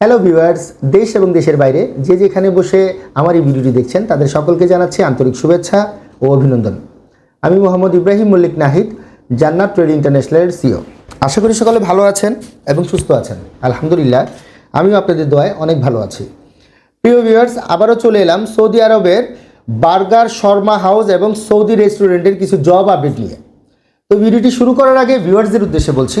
Hello viewers দেশ এবং দেশের বাইরে যে যেখানে বসে আমার এই ভিডিওটি দেখছেন, তাদের সকলকে জানাচ্ছি আন্তরিক শুভেচ্ছা ও অভিনন্দন। আমি মোহাম্মদ ইব্রাহিম মল্লিক নাহিদ, জান্নাত ট্রেড ইন্টারন্যাশনালের সিও আশা করি সকলে ভালো আছেন এবং সুস্থ আছেন। আলহামদুলিল্লাহ, আমিও আপনাদের দোয়ায় অনেক ভালো আছি। প্রিয় ভিউয়ার্স আবারও চলে এলাম সৌদি আরবের বার্গার শর্মা হাউস এবং সৌদি রেস্টুরেন্টের কিছু জব আপডেট নিয়ে। তো ভিডিওটি শুরু করার আগে ভিউয়ার্সদের উদ্দেশ্যে বলছি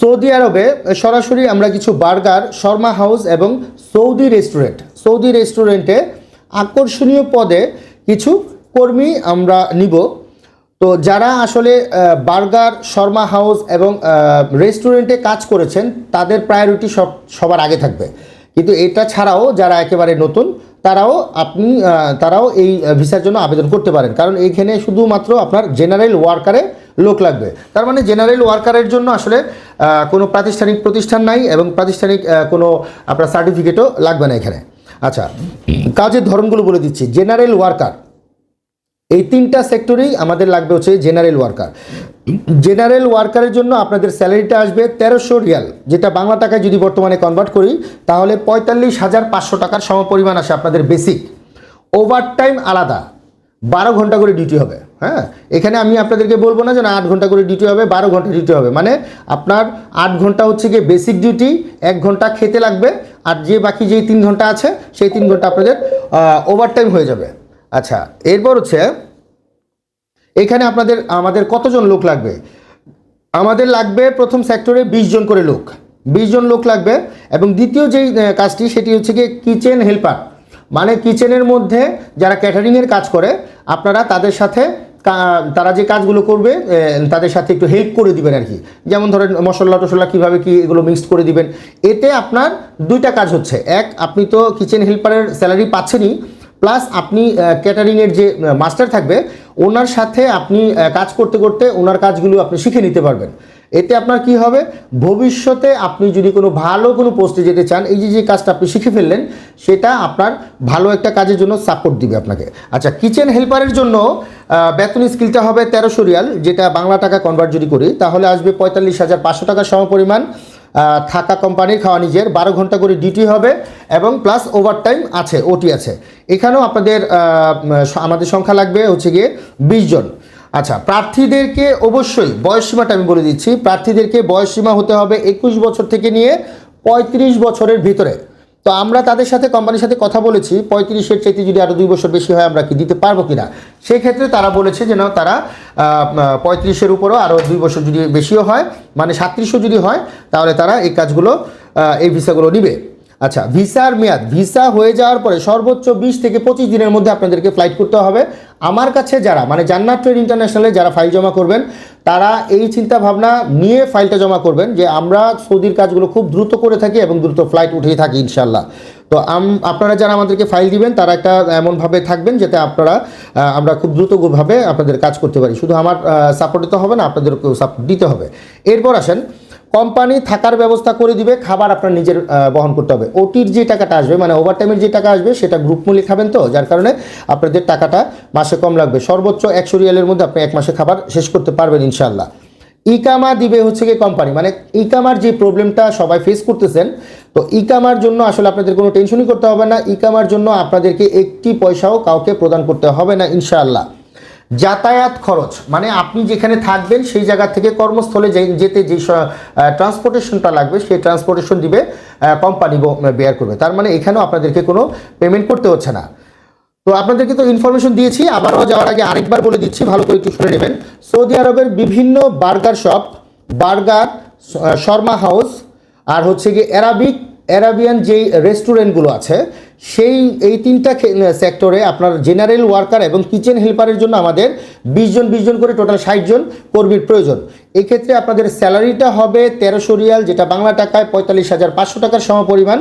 সৌদি আরবে সরাসরি আমরা কিছু বার্গার, শর্মা হাউস এবং সৌদি রেস্টুরেন্ট। সৌদি রেস্টুরেন্টে আকর্ষণীয় পদে কিছু কর্মী আমরা নিব। তো যারা আসলে বার্গার, শর্মা হাউস এবং রেস্টুরেন্টে কাজ করেছেন, তাদের প্রায়োরিটি সব, সবার আগে থাকবে। কিন্তু এটা ছাড়াও যারা একেবারে নতুন, তারাও আপনি তারাও এই ভিসার জন্য আবেদন করতে পারেন। কারণ এইখানে শুধুমাত্র আপনার জেনারেল ওয়ার্কারে লোক লাগবে। তার মানে জেনারেল ওয়ার্কারের জন্য আসলে কোনো প্রাতিষ্ঠানিক প্রতিষ্ঠান নাই এবং প্রাতিষ্ঠানিক কোনো আপনার সার্টিফিকেটও লাগবে না এখানে। আচ্ছা কাজের ধরনগুলো বলে দিচ্ছি। জেনারেল ওয়ার্কার এই তিনটা সেক্টরেই আমাদের লাগবে হচ্ছে জেনারেল ওয়ার্কার জেনারেল ওয়ার্কারের জন্য আপনাদের স্যালারিটা আসবে তেরোশো রিয়াল, যেটা বাংলা টাকায় যদি বর্তমানে কনভার্ট করি, তাহলে পঁয়তাল্লিশ হাজার পাঁচশো টাকার সমপরিমাণ আসে আপনাদের বেসিক ওভার টাইম আলাদা, বারো ঘণ্টা করে ডিউটি হবে। হ্যাঁ এখানে আমি আপনাদেরকে বলব না যে না আট ঘণ্টা করে ডিউটি হবে, বারো ঘণ্টা ডিউটি হবে। মানে আপনার আট ঘণ্টা হচ্ছে গিয়ে বেসিক ডিউটি এক ঘণ্টা খেতে লাগবে, আর যে বাকি যেই তিন ঘণ্টা আছে, সেই তিন ঘণ্টা আপনাদের ওভারটাইম হয়ে যাবে। আচ্ছা এরপর হচ্ছে এখানে আপনাদের, আমাদের কতজন লোক লাগবে? আমাদের লাগবে প্রথম সেক্টরে বিশ জন করে লোক। বিশ জন লোক লাগবে, এবং দ্বিতীয় যেই কাজটি সেটি হচ্ছে গিয়ে কিচেন হেল্পার মানে কিচেনের মধ্যে যারা ক্যাটারিংয়ের কাজ করে, আপনারা তাদের সাথে তারা যে কাজগুলো করবে তাদের সাথে একটু হেল্প করে দিবেন আর কি যেমন ধরেন মশলা টশলা কীভাবে কি এগুলো মিক্সড করে দিবেন। এতে আপনার দুইটা কাজ হচ্ছে। এক, আপনি তো কিচেন হেল্পারের স্যালারি পাচ্ছেনই প্লাস আপনি ক্যাটারিংয়ের যে মাস্টার থাকবে, ওনার সাথে আপনি কাজ করতে করতে ওনার কাজগুলো আপনি শিখে নিতে পারবেন। এতে আপনার কি হবে? ভবিষ্যতে আপনি যদি কোনো ভালো কোনো পোস্টে যেতে চান, এই যে যে কাজটা আপনি শিখে ফেললেন, সেটা আপনার ভালো একটা কাজের জন্য সাপোর্ট দিবে আপনাকে। আচ্ছা কিচেন হেল্পারের জন্য বেতন স্কিলটা হবে তেরোশো রিয়াল, যেটা বাংলা টাকা কনভার্ট যদি করি, তাহলে আসবে পঁয়তাল্লিশ হাজার পাঁচশো টাকার সমপরিমাণ থাকা কোম্পানির খাওয়া নিজের, বারো ঘণ্টা করে ডিউটি হবে এবং প্লাস ওভারটাইম আছে ওটি আছে। এখানেও আপনাদের আমাদের সংখ্যা লাগবে হচ্ছে গিয়ে বিশ জন। আচ্ছা প্রার্থীদেরকে অবশ্যই বয়সসীমাটা আমি বলে দিচ্ছি, প্রার্থীদেরকে বয়সসীমা হতে হবে একুশ বছর থেকে নিয়ে পঁয়ত্রিশ বছরের ভিতরে। তো আমরা তাদের সাথে, কোম্পানির সাথে কথা বলেছি, পঁয়ত্রিশের চাইতে যদি আরও দুই বছর বেশি হয়, আমরা কি দিতে পারব কিনা? সেক্ষেত্রে তারা বলেছে যেন তারা পঁয়ত্রিশের উপরও আরও দুই বছর যদি বেশিও হয় মানে সাতত্রিশও যদি হয়, তাহলে তারা এই কাজগুলো এই ভিসাগুলো নিবে। আচ্ছা ভিসার মেয়াদ, ভিসা হয়ে যাওয়ার পরে সর্বোচ্চ বিশ থেকে পঁচিশ দিনের মধ্যে আপনাদেরকে ফ্লাইট করতে হবে। আমার কাছে যারা মানে জান্নাত ট্রেড ইন্টারন্যাশনালে যারা ফাইল জমা করবেন, তারা এই চিন্তা ভাবনা নিয়ে ফাইলটা জমা করবেন যে আমরা সৌদির কাজগুলো খুব দ্রুত করে থাকি এবং দ্রুত ফ্লাইট উঠেই থাকি ইনশাল্লাহ তো আপনারা যারা আমাদেরকে ফাইল দিবেন, তারা একটা এমনভাবে থাকবেন যাতে আপনারা আমরা খুব দ্রুতভাবে আপনাদের কাজ করতে পারি। শুধু আমার সাপোর্ট দিতে হবে না, আপনাদেরকেও সাপোর্ট দিতে হবে। এরপর আসেন কোম্পানি থাকার ব্যবস্থা করে দিবে, খাবার আপনার নিজের বহন করতে হবে। ওটির যে টাকাটা আসবে মানে ওভারটাইমের যে টাকা আসবে, সেটা গ্রুপ মূল্যে খাবেন তো, যার কারণে আপনাদের টাকাটা মাসে কম লাগবে। সর্বোচ্চ একশো রিয়ালের মধ্যে আপনি এক মাসে খাবার শেষ করতে পারবেন ইনশাল্লাহ ইকামা দিবে হচ্ছে গিয়ে কোম্পানি মানে ইকামার যে প্রবলেমটা সবাই ফেস করতেছেন, তো ইকামার জন্য আসলে আপনাদের কোনো টেনশনই করতে হবে না। ইকামার জন্য আপনাদেরকে একটি পয়সাও কাউকে প্রদান করতে হবে না, ইনশাআল্লাহ। যাতায়াত খরচ মানে আপনি যেখানে থাকবেন সেই জায়গা থেকে কর্মস্থলে যেতে যে ট্রান্সপোর্টেশনটা লাগবে, সেই ট্রান্সপোর্টেশন দিবে কোম্পানি বেয়ার করবে। তার মানে এখানেও আপনাদেরকে কোনো পেমেন্ট করতে হচ্ছে না। তো আপনাদেরকে তো ইনফরমেশন দিয়েছি, আবারও যাওয়ার আগে আরেকবার বলে দিচ্ছি, ভালো করে একটু শুনে নেবেন। সৌদি আরবের বিভিন্ন burger shop, burger shawarma house, আর হচ্ছে গিয়ে অ্যারাবিক, অ্যারাবিয়ান যেই রেস্টুরেন্টগুলো আছে সেই, এই তিনটা সেক্টরে আপনার জেনারেল ওয়ার্কার এবং কিচেন হেল্পারের জন্য আমাদের বিশ জন বিশ জন করে টোটাল ষাট জন কর্মীর প্রয়োজন। এক্ষেত্রে আপনাদের স্যালারিটা হবে তেরোশো রিয়াল, যেটা বাংলা টাকায় পঁয়তাল্লিশ হাজার পাঁচশো টাকার সমপরিমাণ।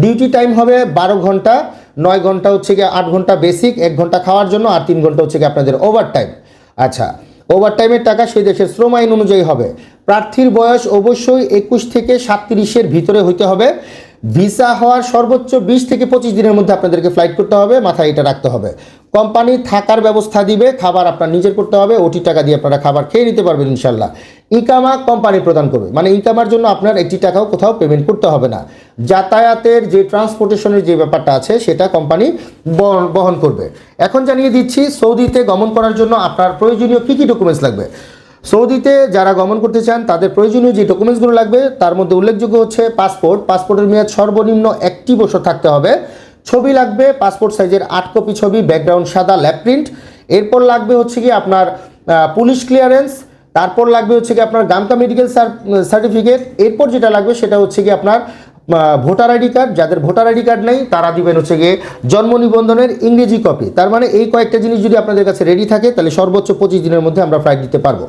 ডিউটি টাইম হবে বারো ঘণ্টা, নয় ঘণ্টা হচ্ছে গিয়ে আট ঘণ্টা বেসিক এক ঘণ্টা খাওয়ার জন্য আর তিন ঘণ্টা হচ্ছে গিয়ে আপনাদের ওভার টাইম আচ্ছা ওভার টাইমের টাকা সেই দেশের শ্রম আইন অনুযায়ী হবে। প্রার্থীর বয়স অবশ্যই একুশ থেকে সাতত্রিশের ভিতরে হইতে হবে। ভিসা হওয়ার সর্বোচ্চ বিশ থেকে পঁচিশ দিনের মধ্যে আপনাদেরকে ফ্লাইট করতে হবে, মাথায় এটা রাখতে হবে। কোম্পানি থাকার ব্যবস্থা দিবে, খাবার আপনার নিজের করতে হবে, ওটি টাকা দিয়ে আপনারা খাবার খেয়ে নিতে পারবেন ইনশাল্লাহ ইকামা কোম্পানি প্রদান করবে মানে ইকামার জন্য আপনার একটি টাকাও কোথাও পেমেন্ট করতে হবে না। যাতায়াতের যে ট্রান্সপোর্টেশনের যে ব্যাপারটা আছে, সেটা কোম্পানি বহন করবে। এখন জানিয়ে দিচ্ছি, সৌদিতে গমন করার জন্য আপনার প্রয়োজনীয় কী কী ডকুমেন্টস লাগবে? সৌদিতে যারা গমন করতে চান, তাদের প্রয়োজনীয় যে ডকুমেন্টসগুলো লাগবে, তার মধ্যে উল্লেখযোগ্য হচ্ছে পাসপোর্ট। পাসপোর্টের মেয়াদ সর্বনিম্ন একটি বছর থাকতে হবে। ছবি লাগবে, পাসপোর্ট সাইজের আট কপি ছবি, ব্যাকগ্রাউন্ড সাদা ল্যাপ প্রিন্ট। এরপর লাগবে হচ্ছে কি আপনার পুলিশ ক্লিয়ারেন্স। তারপর লাগবে হচ্ছে কি আপনার গামকা মেডিকেল সার্টিফিকেট। এরপর যেটা লাগবে সেটা হচ্ছে কি আপনার ভোটার আইডি কার্ড, যাদের ভোটার আইডি কার্ড নেই, তারা দিবেন হচ্ছে গিয়ে জন্ম নিবন্ধনের ইংরেজি কপি তার মানে এই কয়েকটা জিনিস যদি আপনাদের কাছে রেডি থাকে, তাহলে সর্বোচ্চ পঁচিশ দিনের মধ্যে আমরা ফ্লাইট দিতে পারব।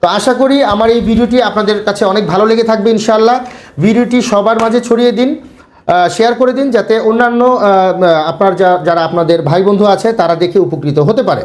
তো আশা করি আমার এই ভিডিওটি আপনাদের কাছে অনেক ভালো লেগে থাকবে ইনশাআল্লাহ। ভিডিওটি সবার মাঝে ছড়িয়ে দিন শেয়ার করে দিন, যাতে অন্যান্য আপনার যারা আপনাদের ভাই বন্ধু আছে, তারা দেখে উপকৃত হতে পারে।